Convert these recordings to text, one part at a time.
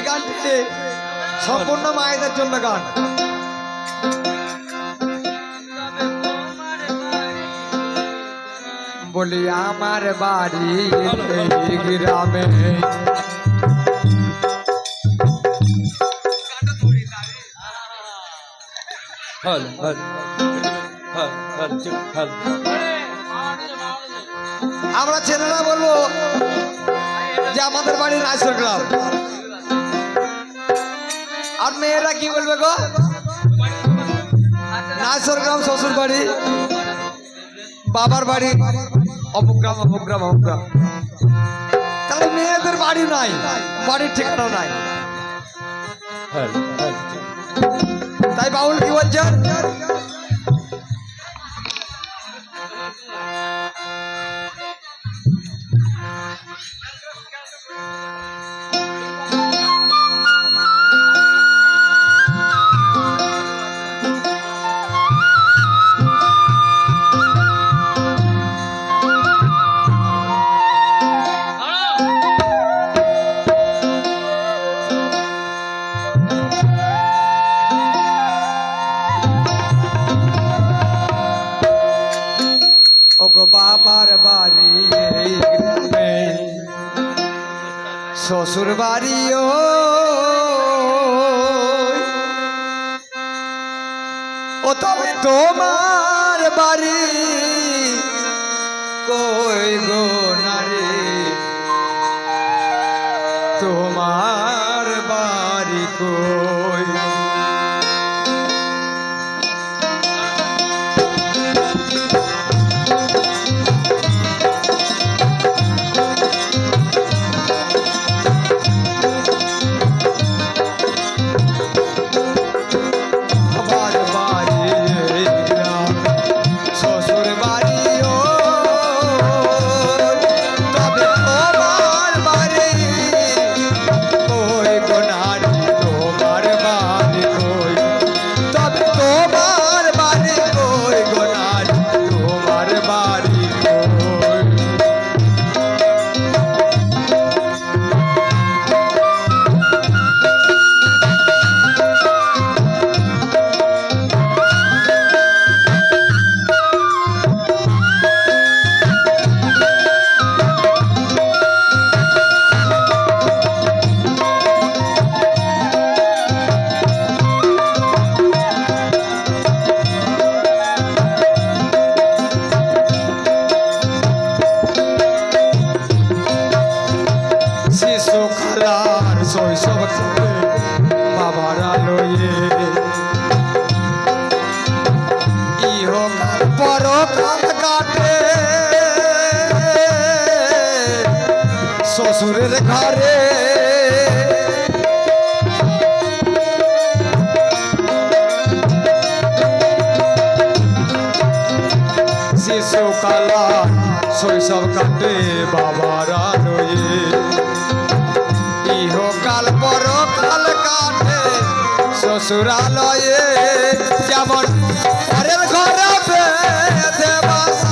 এই গানটি সম্পূর্ণ মায়েদের জন্য গান। বলি আমার বাড়ি গ্রামে হল হল হল হল হল। আমরা ছেলেরা বলব যে আমাদের বাড়ি রাজশাহী গ্রাম। আর মেয়েরা কি বলবে গো? নাইসর গ্রাম শ্বশুর বাড়ি। বাবার বাড়ি। অপগ্রাম অপগ্রাম অপগ্রাম। তাহলে মেয়েদের বাড়ি নাই বাড়ির ঠিকানা নাই। হল চুপ তাই বাউল কি বলছেন? ওগো বাবার বাড়ি এই গ্রামে। শ্বশুর বাড়িও ও তবে তোমার বাড়ি কই গো নারী? তোমার বাড়ি কই? কালা, শৈশব কাটে বাবারা রয়ে ইহকাল পরকাল কাটে শ্বশুরালয়ে। যেমন পরের ঘরে বেঁধে বাসা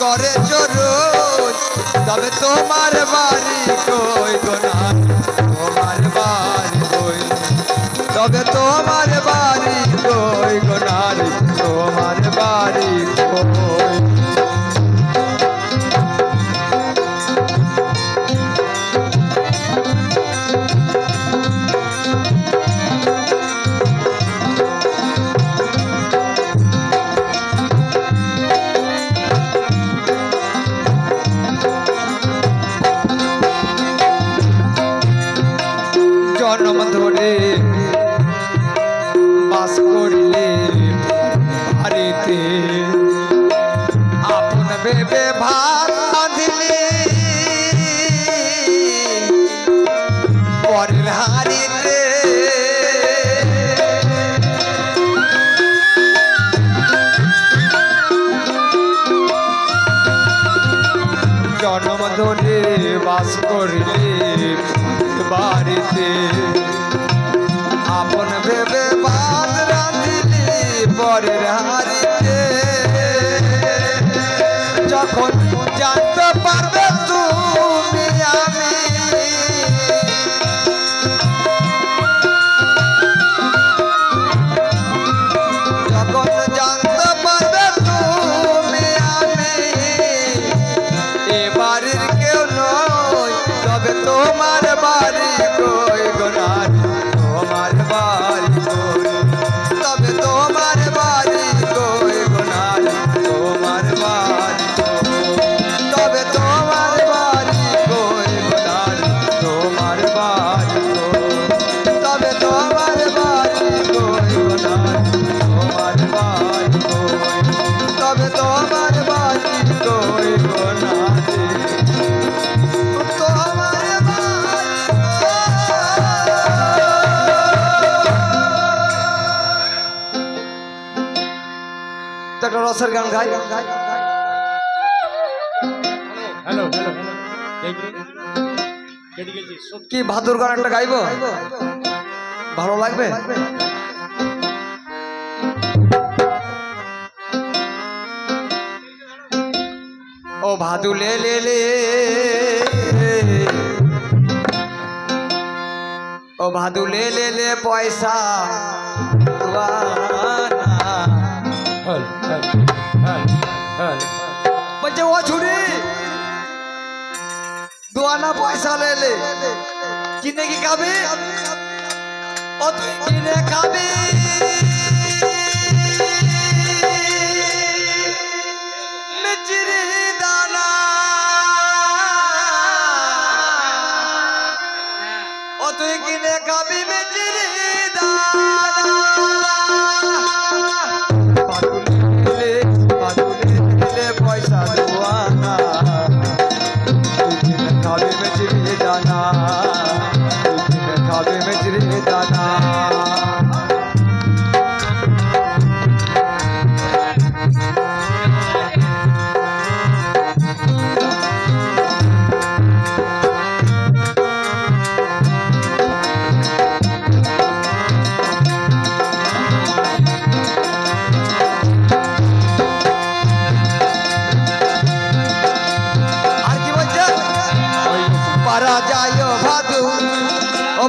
করে তবে তোমার বাড়ি কই গোনা ধরে বাস করিলে বাড়িতে রসের গান গাই। হ্যালো হ্যালো কি ভাদুর গান একটা গাইবো? ভালো লাগবে? ও ভাদু লে লে লে। ও ভাদু লে লে লে পয়সা। বলছে ও ছুরি দুয়ানা পয়সা লেলে কিনে কি খাবি? ও তুই কিনে খাবি?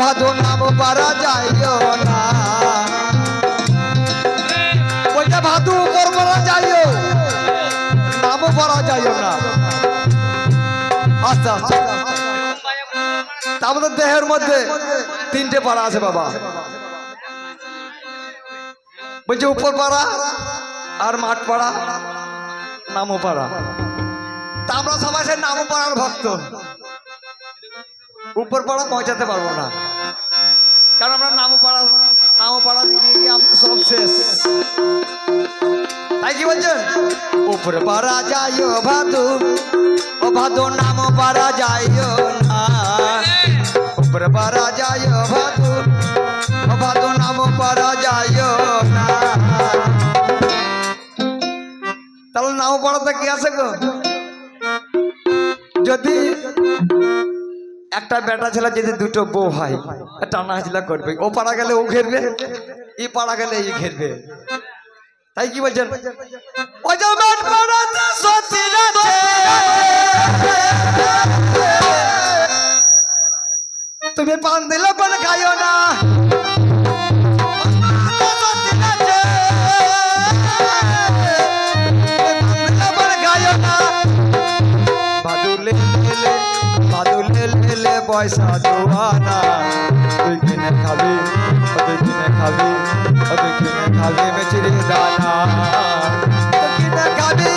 ভাদু নাম পারা যায় না। বলছে ভাদু পারা যায় নামও পারা যায় না। আস্তে আস্তে আমাদের দেহের মধ্যে তিনটে পাড়া আছে বাবা। বলছে উপর পাড়া আর মাঠ পাড়া নামও পাড়া তা আমরা সবাই সে নাম পাড়ার ভক্ত। উপর পাড়া পৌঁছাতে পারব না। কারণ আমরা নাম পাড়া নাম পাড়া গিয়ে গিয়ে আমরা সব শেষ। তাই কি বলছেন? উপরে পাড়া যাইও ভাদু, ও ভাদু নাম পাড়া যাইও না। উপরে পাড়া যাইও ভাদু, ও ভাদু নাম পাড়া যাইও না। তাহলে নাম পাড়াতে কি আছে গো? যদি একটা বেটা ছেলে যদি দুটো বউ হয় টানা হাজলা করবে। ও পাড়া গেলে ও ঘেরবে ই পাড়া গেলে ই ঘেরবে। তাই কি বলছেন? তুমি পান দিলে পান খাইও না। পয়সা দোয়ানা তুই কিনে খাবি তুই কিনে খাবি তুই কিনে খাবি মেচিরি দানা তুই কিনে খাবি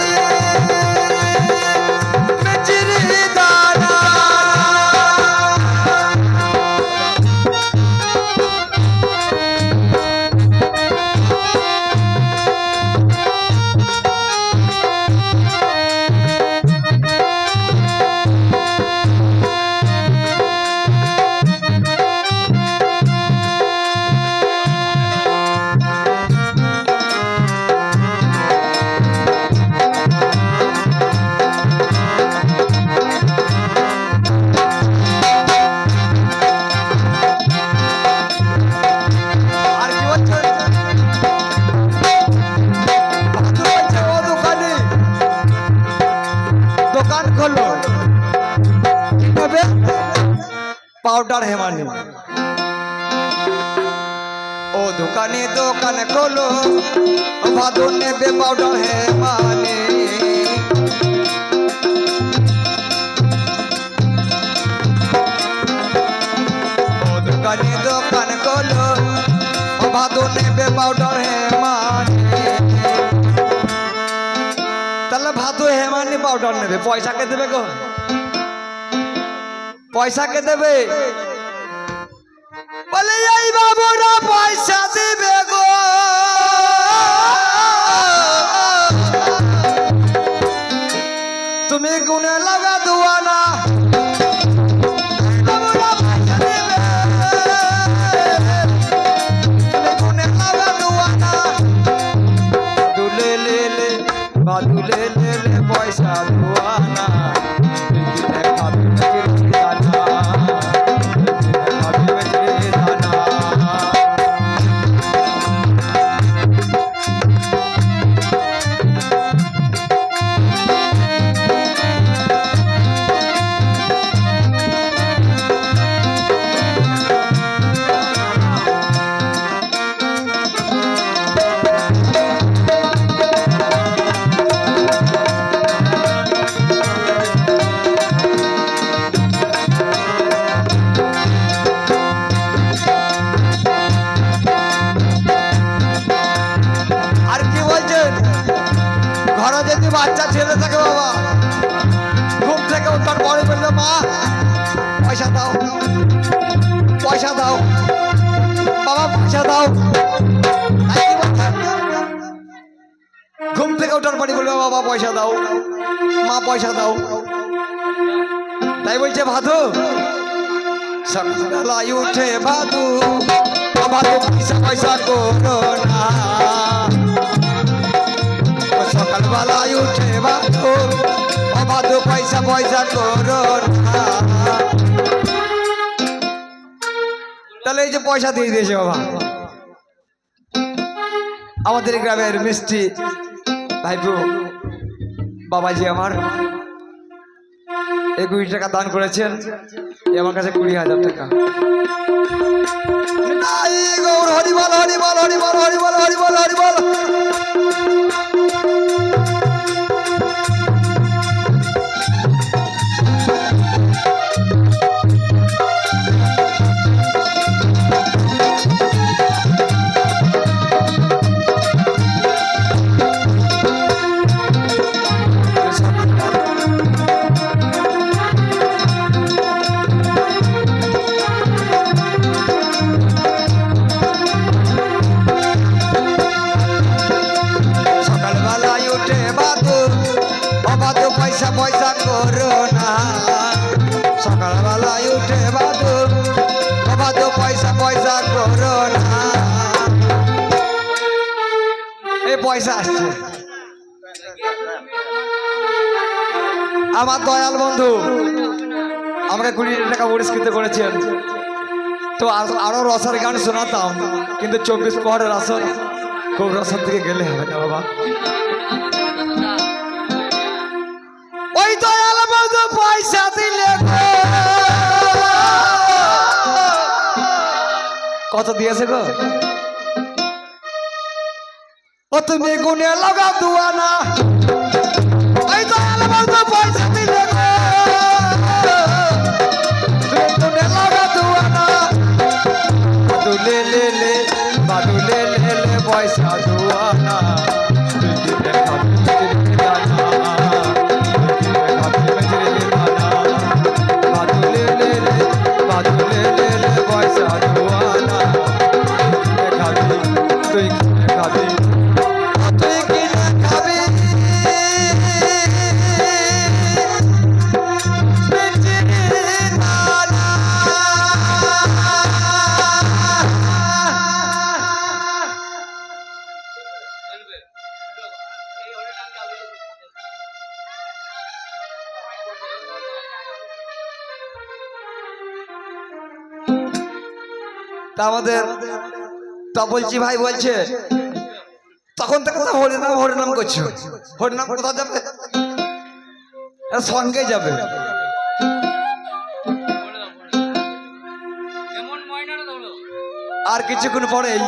পাউডার হেমানি ও দোকানে দোকান খোলো, ভাদু নেবে পাউডার হেমানি ও দোকানে দোকান খোলো, ভাদু নেবে পাউডার হেমানি তাহলে ভাদু হেমানি পাউডার নেবে, পয়সা কে দেবে গো? পয়সা কে দেবে। বলে এই বাবুরা পয়সা দিবে দাও। পয়সা দাও। বাবা, পয়সা দাও? ঘুম থেকে ওঠার পরে বলবে, বাবা পয়সা দাও। মা, পয়সা দাও। তাই বলছে ভাদু সকালবেলায় উঠে পয়সা পয়সা করো না। সকালবেলায় উঠে পয়সা পয়সা করো তাহলে এই যে পয়সা দিয়ে দিয়েছে বাবা। আমাদের গ্রামের মিষ্টি ভাইপু, বাবাজি আমার, এই কুড়ি টাকা দান করেছেন আমার কাছে কুড়ি হাজার টাকা। হরিবল হরিবল হরিবল হরিবল হরিবল হরিবল পয়সা পয়সা করো না। সকালবেলায় উঠে বাদু বাদু পয়সা পয়সা করো না। এই পয়সা আসছে। আমার দয়াল বন্ধু, আমাকে কুড়ি টাকা পুরস্কৃত করেছেন। তো আর- রসের গান শোনাতাম, কিন্তু চব্বিশ পরের আসর খুব রসের দিকে গেলে হবে না বাবা। কত দিয়েছে গো? ও তুমি গুনে লগা দয়াল বন্ধু পয়সা তা আমাদের তপলজি ভাই বলছে, তখন তো কোথাও হরিনাম হরিনাম করছ। হরিনাম কোথাও যাবে? সঙ্গে যাবে। আর কিছুক্ষণ পরেই